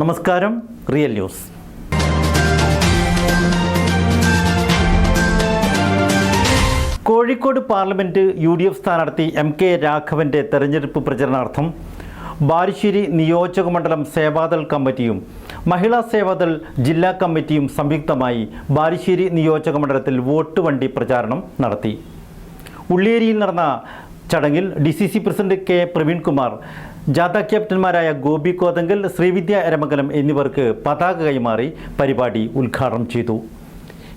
നമസ്കാരം real news. Kozhikode parliament U D F സ്ഥാനാർത്ഥി M K രാഘവന്റെ തെരഞ്ഞെടുപ്പ് പ്രചരണാർത്ഥം ബാലുശ്ശേരി നിയോജകമണ്ഡലം സേവാദൾ കമ്മിറ്റിയും മഹിളാ സേവാദൾ ജില്ലാ കമ്മിറ്റിയും സംയുക്തമായി ബാലുശ്ശേരി നിയോജകമണ്ഡലത്തിൽ വോട്ട് വണ്ടി പ്രചാരണം നടത്തി. ഉള്ളിയേരിയിൽ നടന്ന ചടങ്ങിൽ D C C president K Praveenkumar ജാഥ ക്യാപ്റ്റന്മാരായ ഗോപി കോതങ്കൽ ശ്രീവിദ്യ എരമംഗലം എന്നിവർക്ക് പതാക കൈമാറി പരിപാടി ഉദ്ഘാടനം ചെയ്തു.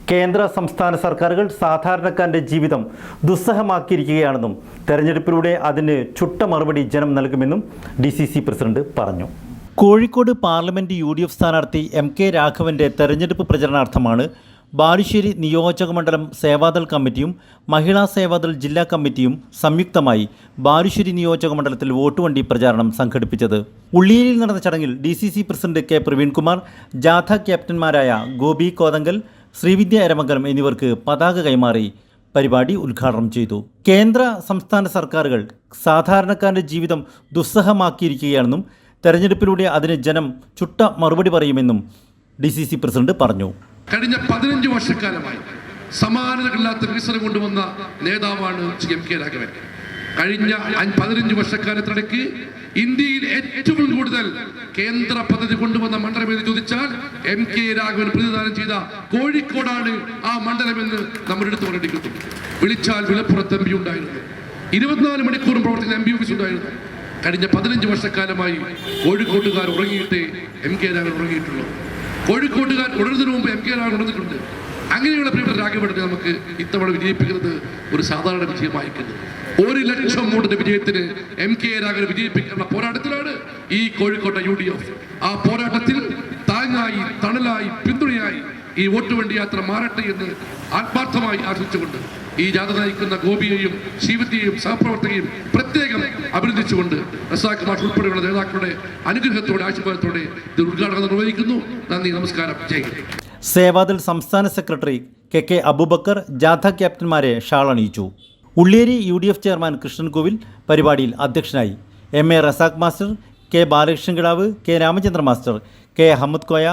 കേന്ദ്ര സംസ്ഥാന സർക്കാരുകൾ സാധാരണക്കാരന്റെ ജീവിതം ദുസ്സഹമാക്കിയിരിക്കുകയാണെന്നും തെരഞ്ഞെടുപ്പിലൂടെ അതിന് ചുട്ട മറുപടി ജനം നൽകുമെന്നും ഡി സി സി പ്രസിഡന്റ് പറഞ്ഞു. Kozhikode parliament U D F സ്ഥാനാർത്ഥി എം കെ രാഘവന്റെ തെരഞ്ഞെടുപ്പ് പ്രചരണാർത്ഥമാണ് ബാലുശ്ശേരി നിയോജക മണ്ഡലം സേവാദൾ കമ്മിറ്റിയും മഹിളാ സേവാദൾ ജില്ലാ കമ്മിറ്റിയും സംയുക്തമായി ബാലുശ്ശേരി നിയോജക മണ്ഡലത്തിൽ വോട്ടുവണ്ടി പ്രചാരണം സംഘടിപ്പിച്ചത്. ഉള്ളിയിൽ നടന്ന ചടങ്ങിൽ D C C president K Praveenkumar ജാഥ ക്യാപ്റ്റന്മാരായ ഗോപി കോതങ്കൽ ശ്രീവിദ്യ എരമംഗലം എന്നിവർക്ക് പതാക കൈമാറി പരിപാടി ഉദ്ഘാടനം ചെയ്തു. കേന്ദ്ര സംസ്ഥാന സർക്കാരുകൾ സാധാരണക്കാരുടെ ജീവിതം ദുസ്സഹമാക്കിയിരിക്കുകയാണെന്നും തെരഞ്ഞെടുപ്പിലൂടെ അതിന് ജനം ചുട്ട മറുപടി പറയുമെന്നും ഡി സി സി പ്രസിഡന്റ് പറഞ്ഞു. കഴിഞ്ഞ പതിനഞ്ച് വർഷക്കാലമായി സമാനതകളില്ലാത്ത വികസനം കൊണ്ടുവന്ന നേതാവാണ് ശ്രീ എം കെ രാഘവൻ. കഴിഞ്ഞ പതിനഞ്ച് വർഷക്കാലത്തിനിടയ്ക്ക് ഇന്ത്യയിൽ ഏറ്റവും കൂടുതൽ കേന്ദ്ര പദ്ധതി കൊണ്ടുവന്ന മണ്ഡലം എന്ന് ചോദിച്ചാൽ എം കെ രാഘവൻ പ്രതിദാനം ചെയ്ത കോഴിക്കോടാണ് ആ മണ്ഡലമെന്ന് നമ്മുടെ അടുത്ത് കൊണ്ടിരിക്കുന്നു വിളിച്ചാൽ വിളപ്പുറത്ത് എം പി ഉണ്ടായിരുന്നു. ഇരുപത്തിനാല് മണിക്കൂറും പ്രവർത്തിക്കുന്ന എം പി ഓഫീസ് ഉണ്ടായിരുന്നു. കഴിഞ്ഞ പതിനഞ്ച് വർഷക്കാലമായി കോഴിക്കോട്ടുകാർ ഉറങ്ങിയിട്ട് എം കെ രാഘവൻ ഉറങ്ങിയിട്ടുള്ളൂ. കോഴിക്കോട്ടുകാർ ഉണർന്നതിന് മുമ്പ് എം കെ രാമൻ ഉണർന്നിട്ടുണ്ട്. അങ്ങനെയുള്ള പ്രിയപ്പെട്ട രാഘവനെ നമുക്ക് ഇത്തവണ വിജയിപ്പിക്കുന്നത് ഒരു സാധാരണ വിജയമായിരിക്കുന്നു. ഒരു ലക്ഷം വോട്ടിന്റെ വിജയത്തിന് എം കെ രാഘവനെ വിജയിപ്പിക്കാനുള്ള പോരാട്ടത്തിലാണ് ഈ കോഴിക്കോട്ടെ യു ഡി എഫ്. ആ പോരാട്ടത്തിൽ താങ്ങായി തണലായി പിന്തുണയായി ഈ വോട്ടുവണ്ടി യാത്ര മാറട്ടെ എന്ന് ആത്മാർത്ഥമായി ആശിച്ചുകൊണ്ട് ഈ ജാഥ നയിക്കുന്ന ഗോപിയെയും ശിവത്തെയും സഹപ്രവർത്തകയും പ്രത്യേകം അഭിനന്ദിച്ചുകൊണ്ട് റസാഖ് ഉൾപ്പെടെയുള്ള നേതാക്കളുടെ അനുഗ്രഹത്തോടെ ആശീർവാദത്തോടെ ഇത് ഉദ്ഘാടനം നിർവഹിക്കുന്നു. നന്ദി നമസ്കാരം. ജയ് സേവാദൽ സംസ്ഥാന സെക്രട്ടറി കെ കെ അബൂബക്കർ ജാഥ ക്യാപ്റ്റന്മാരെ shawl അണിയിച്ചു. Ulliyeri U D F chairman Krishnankovil പരിപാടിയിൽ അധ്യക്ഷനായി. M A Razak master K Balakrishnan Kidavu K Ramachandra master K Ahammed Koya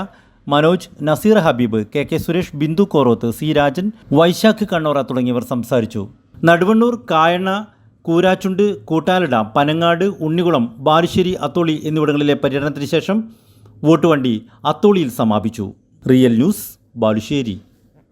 Manoj Naseer Habeeb K K Suresh Bindu Koroth C Rajan Vaisakh Kannora തുടങ്ങിയവർ സംസാരിച്ചു. നടുവണ്ണൂർ കായണ കൂരാച്ചുണ്ട് കൂട്ടാലിട പനങ്ങാട് ഉണ്ണികുളം ബാലുശ്ശേരി അത്തോളി എന്നിവിടങ്ങളിലെ പര്യടനത്തിന് ശേഷം വോട്ടുവണ്ടി അത്തോളിയിൽ സമാപിച്ചു. Real news Balussery.